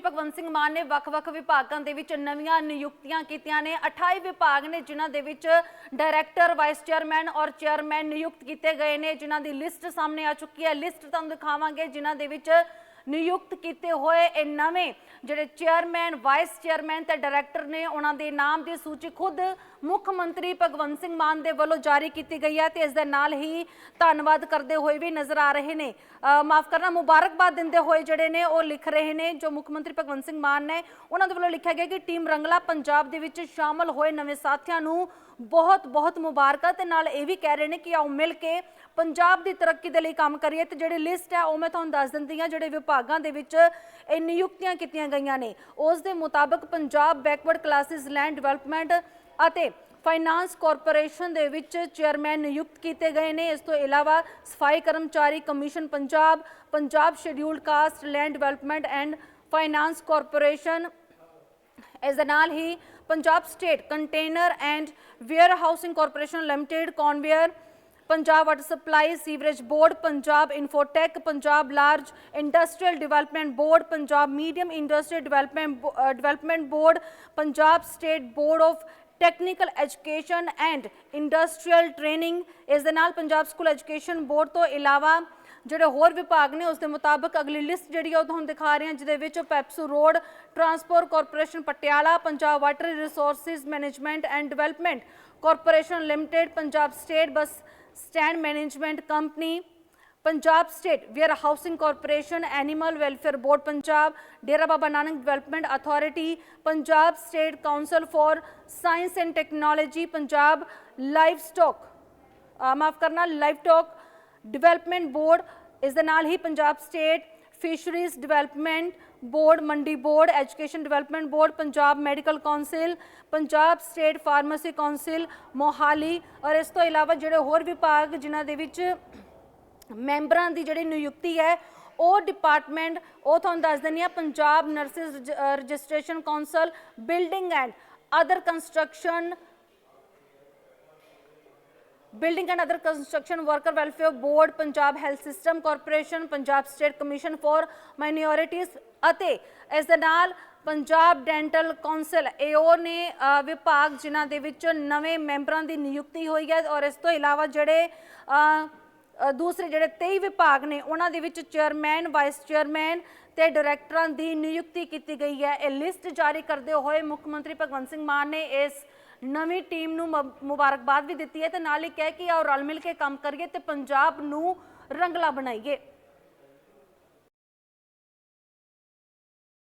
ਭਗਵੰਤ ਸਿੰਘ ਮਾਨ ਨੇ ਵੱਖ-ਵੱਖ ਵਿਭਾਗਾਂ ਦੇ ਵਿੱਚ ਨਵੀਆਂ ਨਿਯੁਕਤੀਆਂ ਕੀਤੀਆਂ ਨੇ। 28 ਵਿਭਾਗ ਨੇ ਜਿਨ੍ਹਾਂ ਦੇ ਵਿੱਚ ਡਾਇਰੈਕਟਰ, ਵਾਈਸ ਚੇਅਰਮੈਨ ਔਰ ਚੇਅਰਮੈਨ ਨਿਯੁਕਤ ਕੀਤੇ ਗਏ ਨੇ, ਜਿਨ੍ਹਾਂ ਦੀ ਲਿਸਟ ਸਾਹਮਣੇ ਆ ਚੁੱਕੀ ਹੈ। ਲਿਸਟ ਤੁਹਾਨੂੰ ਦਿਖਾਵਾਂਗੇ, ਜਿਨ੍ਹਾਂ ਦੇ ਵਿੱਚ ਨਿਯੁਕਤ ਕੀਤੇ ਹੋਏ ਇਹ ਨਵੇਂ ਜਿਹੜੇ ਚੇਅਰਮੈਨ, ਵਾਈਸ ਚੇਅਰਮੈਨ ਤੇ ਡਾਇਰੈਕਟਰ ਨੇ ਉਹਨਾਂ ਦੇ ਨਾਮ ਦੀ ਸੂਚੀ ਖੁਦ ਮੁੱਖ ਮੰਤਰੀ ਭਗਵੰਤ ਸਿੰਘ ਮਾਨ ਦੇ ਵੱਲੋਂ ਜਾਰੀ ਕੀਤੀ ਗਈ ਹੈ ਤੇ ਇਸ ਦੇ ਨਾਲ ਹੀ ਧੰਨਵਾਦ ਕਰਦੇ ਹੋਏ ਵੀ ਨਜ਼ਰ ਆ ਰਹੇ ਨੇ। ਮਾਫ ਕਰਨਾ, ਮੁਬਾਰਕਬਾਦ ਦਿੰਦੇ ਹੋਏ ਜਿਹੜੇ ਨੇ ਉਹ ਲਿਖ ਰਹੇ ਨੇ, ਜੋ ਮੁੱਖ ਮੰਤਰੀ ਭਗਵੰਤ ਸਿੰਘ ਮਾਨ ਨੇ ਉਹਨਾਂ ਦੇ ਵੱਲੋਂ ਲਿਖਿਆ ਗਿਆ ਕਿ ਟੀਮ ਰੰਗਲਾ ਪੰਜਾਬ ਦੇ ਵਿੱਚ ਸ਼ਾਮਲ ਹੋਏ ਨਵੇਂ ਸਾਥੀਆਂ ਨੂੰ ਬਹੁਤ ਬਹੁਤ ਮੁਬਾਰਕਾਂ ਤੇ ਨਾਲ ਇਹ ਵੀ ਕਹਿ ਰਹੇ ਨੇ ਕਿ ਆਓ ਮਿਲ ਕੇ ਪੰਜਾਬ ਦੀ ਤਰੱਕੀ ਦੇ ਲਈ ਕੰਮ ਕਰੀਏ ਤੇ ਜਿਹੜੀ ਲਿਸਟ ਹੈ ਉਹ ਮੈਂ ਤੁਹਾਨੂੰ ਦੱਸ ਦਿੰਦੀ ਹਾਂ, ਜਿਹੜੇ ਵਿਭਾਗਾਂ ਦੇ ਵਿੱਚ ਇਹ ਨਿਯੁਕਤੀਆਂ ਕੀਤੀਆਂ ਗਈਆਂ ਨੇ। ਉਸ ਦੇ ਮੁਤਾਬਕ Punjab backward classes land development ਅਤੇ ਫਾਈਨਾਂਸ ਕਾਰਪੋਰੇਸ਼ਨ ਦੇ ਵਿੱਚ ਚੇਅਰਮੈਨ ਨਿਯੁਕਤ ਕੀਤੇ ਗਏ ਨੇ। ਇਸ ਤੋਂ ਇਲਾਵਾ ਸਫ਼ਾਈ ਕਰਮਚਾਰੀ commission Punjab Punjab scheduled caste land development and finance corporation ਇਸ ਦੇ ਨਾਲ ਹੀ Punjab state container and warehousing corporation limited conveyor, Punjab water supply sewerage board, Punjab Infotech, Punjab large industrial development board, Punjab medium industrial development development board, Punjab state board of technical education and industrial training ਇਸ ਦੇ ਨਾਲ Punjab school education board ਤੋਂ ਇਲਾਵਾ ਜਿਹੜੇ ਹੋਰ ਵਿਭਾਗ ਨੇ, ਉਸ ਦੇ ਮੁਤਾਬਕ ਅਗਲੀ ਲਿਸਟ ਜਿਹੜੀ ਆ ਉਹ ਤੁਹਾਨੂੰ ਦਿਖਾ ਰਹੇ ਹਾਂ, ਜਿਹਦੇ ਵਿੱਚ PEPSU road transport corporation Patiala Punjab water resources management and development corporation limited Punjab state bus stand management company Punjab state warehousing corporation animal welfare board Punjab Dera Baba Nanak development authority Punjab state council for science and technology Punjab livestock ਮਾਫ ਕਰਨਾ livestock development board ਇਸ ਦੇ ਨਾਲ ਹੀ Punjab state fisheries development board Mandi board education development board Punjab medical council Punjab state pharmacy council Mohali ਔਰ ਇਸ ਤੋਂ ਇਲਾਵਾ ਜਿਹੜੇ ਹੋਰ ਵਿਭਾਗ ਜਿਨ੍ਹਾਂ ਦੇ ਵਿੱਚ ਮੈਂਬਰਾਂ ਦੀ ਜਿਹੜੀ ਨਿਯੁਕਤੀ ਹੈ, ਉਹ ਡਿਪਾਰਟਮੈਂਟ ਉਹ ਤੁਹਾਨੂੰ ਦੱਸ ਦਿੰਦੀ ਆ, Punjab nurses registration council building and other construction building and other construction worker welfare board Punjab health system corporation Punjab state commission for minorities ਅਤੇ ਇਸ ਦੇ ਨਾਲ ਪੰਜਾਬ ਡੈਂਟਲ ਕਾਉਂਸਲ ਏਓ ਨੇ ਵਿਭਾਗ ਜਿਨ੍ਹਾਂ ਦੇ ਵਿੱਚ ਨਵੇਂ ਮੈਂਬਰਾਂ ਦੀ ਨਿਯੁਕਤੀ ਹੋਈ ਹੈ ਔਰ ਇਸ ਤੋਂ ਇਲਾਵਾ ਜਿਹੜੇ ਦੂਸਰੇ ਜਿਹੜੇ 23 ਵਿਭਾਗ ਨੇ, ਉਹਨਾਂ ਦੇ ਵਿੱਚ ਚੇਅਰਮੈਨ, ਵਾਈਸ ਚੇਅਰਮੈਨ ਤੇ ਡਾਇਰੈਕਟਰਾਂ ਦੀ ਨਿਯੁਕਤੀ ਕੀਤੀ ਗਈ ਹੈ। ਇਹ ਲਿਸਟ ਜਾਰੀ ਕਰਦੇ ਹੋਏ ਮੁੱਖ ਮੰਤਰੀ ਭਗਵੰਤ ਸਿੰਘ ਮਾਨ ਨੇ ਇਸ ਨਵੀਂ ਟੀਮ ਨੂੰ ਮ- ਮੁਬਾਰਕਬਾਦ ਵੀ ਦਿੱਤੀ ਹੈ ਤੇ ਨਾਲ ਹੀ ਕਿਹਾ ਕਿ ਆਓ, ਰਲ ਮਿਲ ਕੇ ਕੰਮ ਕਰੀਏ ਤੇ ਪੰਜਾਬ ਨੂੰ ਰੰਗਲਾ ਬਣਾਈਏ।